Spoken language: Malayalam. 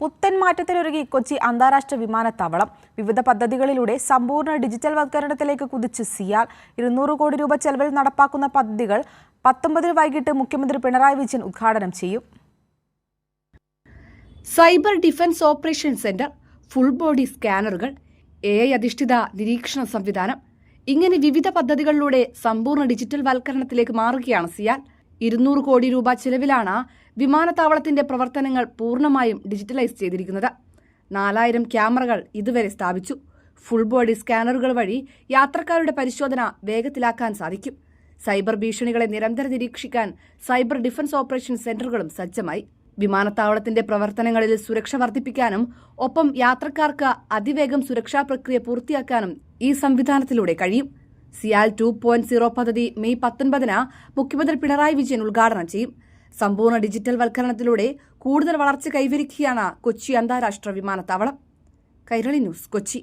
പുത്തൻ മാറ്റത്തിലൊരുങ്ങി കൊച്ചി അന്താരാഷ്ട്ര വിമാനത്താവളം. വിവിധ പദ്ധതികളിലൂടെ സമ്പൂർണ ഡിജിറ്റൽ വൽക്കരണത്തിലേക്ക് കുതിച്ച് സിയാൽ. ഇരുന്നൂറ് കോടി രൂപ ചെലവിൽ നടപ്പാക്കുന്ന പദ്ധതികൾ പത്തൊമ്പതിന് വൈകിട്ട് മുഖ്യമന്ത്രി പിണറായി വിജയൻ ഉദ്ഘാടനം ചെയ്യും. Cyber defence operation centre full body സ്കാനറുകൾ A I അധിഷ്ഠിത നിരീക്ഷണ സംവിധാനം. ഇങ്ങനെ വിവിധ പദ്ധതികളിലൂടെ സമ്പൂർണ ഡിജിറ്റൽ വൽക്കരണത്തിലേക്ക് മാറുകയാണ് സിയാൽ. ഇരുന്നൂറ് കോടി രൂപ ചെലവിലാണ് വിമാനത്താവളത്തിന്റെ പ്രവർത്തനങ്ങൾ പൂർണമായും ഡിജിറ്റലൈസ് ചെയ്തിരിക്കുന്നത്. നാലായിരം ക്യാമറകൾ ഇതുവരെ സ്ഥാപിച്ചു. ഫുൾ ബോഡി സ്കാനറുകൾ വഴി യാത്രക്കാരുടെ പരിശോധന വേഗത്തിലാക്കാൻ സാധിക്കും. സൈബർ ഭീഷണികളെ നിരന്തരം നിരീക്ഷിക്കാൻ സൈബർ ഡിഫൻസ് ഓപ്പറേഷൻ സെന്ററുകളും സജ്ജമായി. വിമാനത്താവളത്തിന്റെ പ്രവർത്തനങ്ങളിൽ സുരക്ഷ വർദ്ധിപ്പിക്കാനും ഒപ്പം യാത്രക്കാർക്ക് അതിവേഗം സുരക്ഷാ പ്രക്രിയ പൂർത്തിയാക്കാനും ഈ സംവിധാനത്തിലൂടെ കഴിയും. സിയാൽ ടു പോയിന്റ് സീറോ പദ്ധതി മെയ് പത്തൊൻപതിന് മുഖ്യമന്ത്രി പിണറായി വിജയൻ ഉദ്ഘാടനം ചെയ്യും. സമ്പൂർണ ഡിജിറ്റൽ വൽക്കരണത്തിലൂടെ കൂടുതൽ വളർച്ച കൈവരിക്കുകയാണ് കൊച്ചി അന്താരാഷ്ട്ര വിമാനത്താവളം. കൈരളി ന്യൂസ് കൊച്ചി.